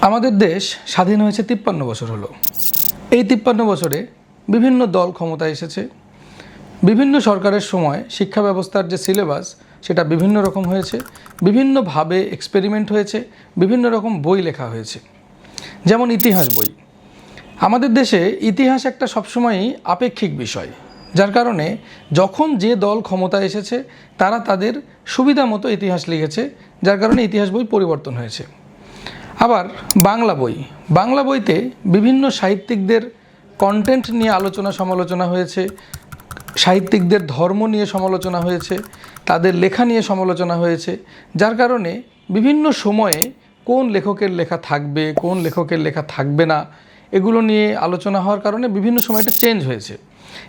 আমাদের দেশ স্বাধীন হয়েছে তিপ্পান্ন বছর হলো। এই তিপ্পান্ন বছরে বিভিন্ন দল ক্ষমতায় এসেছে। বিভিন্ন সরকারের সময় শিক্ষা ব্যবস্থার যে সিলেবাস, সেটা বিভিন্ন রকম হয়েছে। বিভিন্নভাবে এক্সপেরিমেন্ট হয়েছে। বিভিন্ন রকম বই লেখা হয়েছে। যেমন ইতিহাস বই। আমাদের দেশে ইতিহাস একটা সবসময়ই আপেক্ষিক বিষয়। যার কারণে যখন যে দল ক্ষমতা এসেছে, তারা তাদের সুবিধা মতো ইতিহাস লিখেছে। যার কারণে ইতিহাস বই পরিবর্তন হয়েছে। আবার বাংলা বই। বাংলা বইতে বিভিন্ন সাহিত্যিকদের কন্টেন্ট নিয়ে আলোচনা সমালোচনা হয়েছে, সাহিত্যিকদের ধর্ম নিয়ে সমালোচনা হয়েছে, তাদের লেখা নিয়ে সমালোচনা হয়েছে, যার কারণে বিভিন্ন সময়ে কোন লেখকের লেখা থাকবে, কোন লেখকের লেখা থাকবে না, এগুলো নিয়ে আলোচনা হওয়ার কারণে বিভিন্ন সময় এটা চেঞ্জ হয়েছে।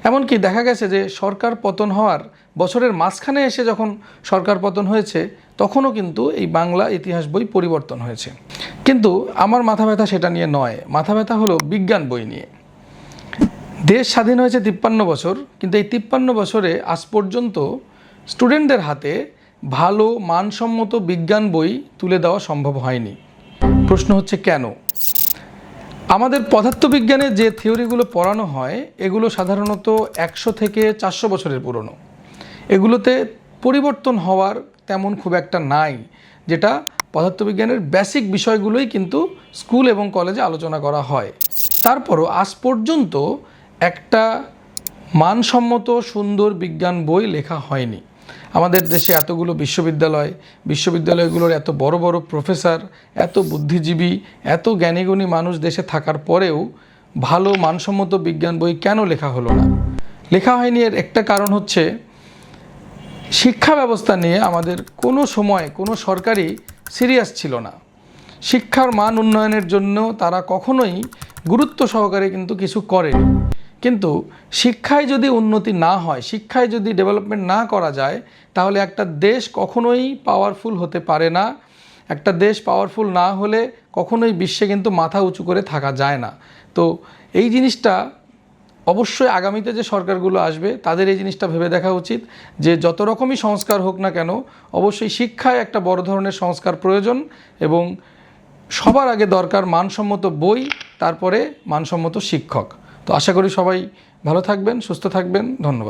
এমনকি দেখা গেছে যে সরকার পতন হওয়ার বছরের মাঝখানে এসে যখন সরকার পতন হয়েছে, তখনও কিন্তু এই বাংলা ইতিহাস বই পরিবর্তন হয়েছে। কিন্তু আমার মাথা ব্যথা সেটা নিয়ে নয়। মাথা ব্যথা হলো বিজ্ঞান বই নিয়ে। দেশ স্বাধীন হয়েছে তিপ্পান্ন বছর, কিন্তু এই তিপ্পান্ন বছরে আজ পর্যন্ত স্টুডেন্টদের হাতে ভালো, মানসম্মত বিজ্ঞান বই তুলে দেওয়া সম্ভব হয়নি। প্রশ্ন হচ্ছে কেন? আমাদের পদার্থবিজ্ঞানে যে থিওরিগুলো পড়ানো হয়, এগুলো সাধারণত একশো থেকে চারশো বছরের পুরনো। এগুলোতে পরিবর্তন হওয়ার তেমন খুব একটা নাই, যেটা পদার্থবিজ্ঞানের বেসিক বিষয়গুলোই কিন্তু স্কুল এবং কলেজে আলোচনা করা হয়। তারপরও আজ পর্যন্ত একটা মানসম্মত, সুন্দর বিজ্ঞান বই লেখা হয়নি। আমাদের দেশে এতগুলো বিশ্ববিদ্যালয়, বিশ্ববিদ্যালয়গুলোর এত বড় বড় প্রফেসর এত বুদ্ধিজীবী, এত জ্ঞানীগুণী মানুষ দেশে থাকার পরেও ভালো, মানসম্মত বিজ্ঞান বই কেন লেখা হলো না? লেখা হয়নি এর একটা কারণ হচ্ছে, শিক্ষা ব্যবস্থা নিয়ে আমাদের কোনো সময় কোনো সরকারই সিরিয়াস ছিল না। শিক্ষার মান উন্নয়নের জন্য তারা কখনোই গুরুত্ব সহকারে কিন্তু কিছু করেনি। কিন্তু শিক্ষায় যদি উন্নতি না হয়, শিক্ষায় যদি ডেভেলপমেন্ট না করা যায়, তাহলে একটা দেশ কখনোই পাওয়ারফুল হতে পারে না। একটা দেশ পাওয়ারফুল না হলে কখনোই বিশ্বে কিন্তু মাথা উঁচু করে থাকা যায় না। তো এই জিনিসটা অবশ্যই আগামীতে যে সরকারগুলো আসবে, তাদের এই জিনিসটা ভেবে দেখা উচিত যে যত রকমই সংস্কার হোক না কেন, অবশ্যই শিক্ষায় একটা বড় ধরনের সংস্কার প্রয়োজন এবং সবার আগে দরকার মানসম্মত বই, তারপরে মানসম্মত শিক্ষক। তো আশা করি সবাই ভালো থাকবেন, সুস্থ থাকবেন, ধন্যবাদ।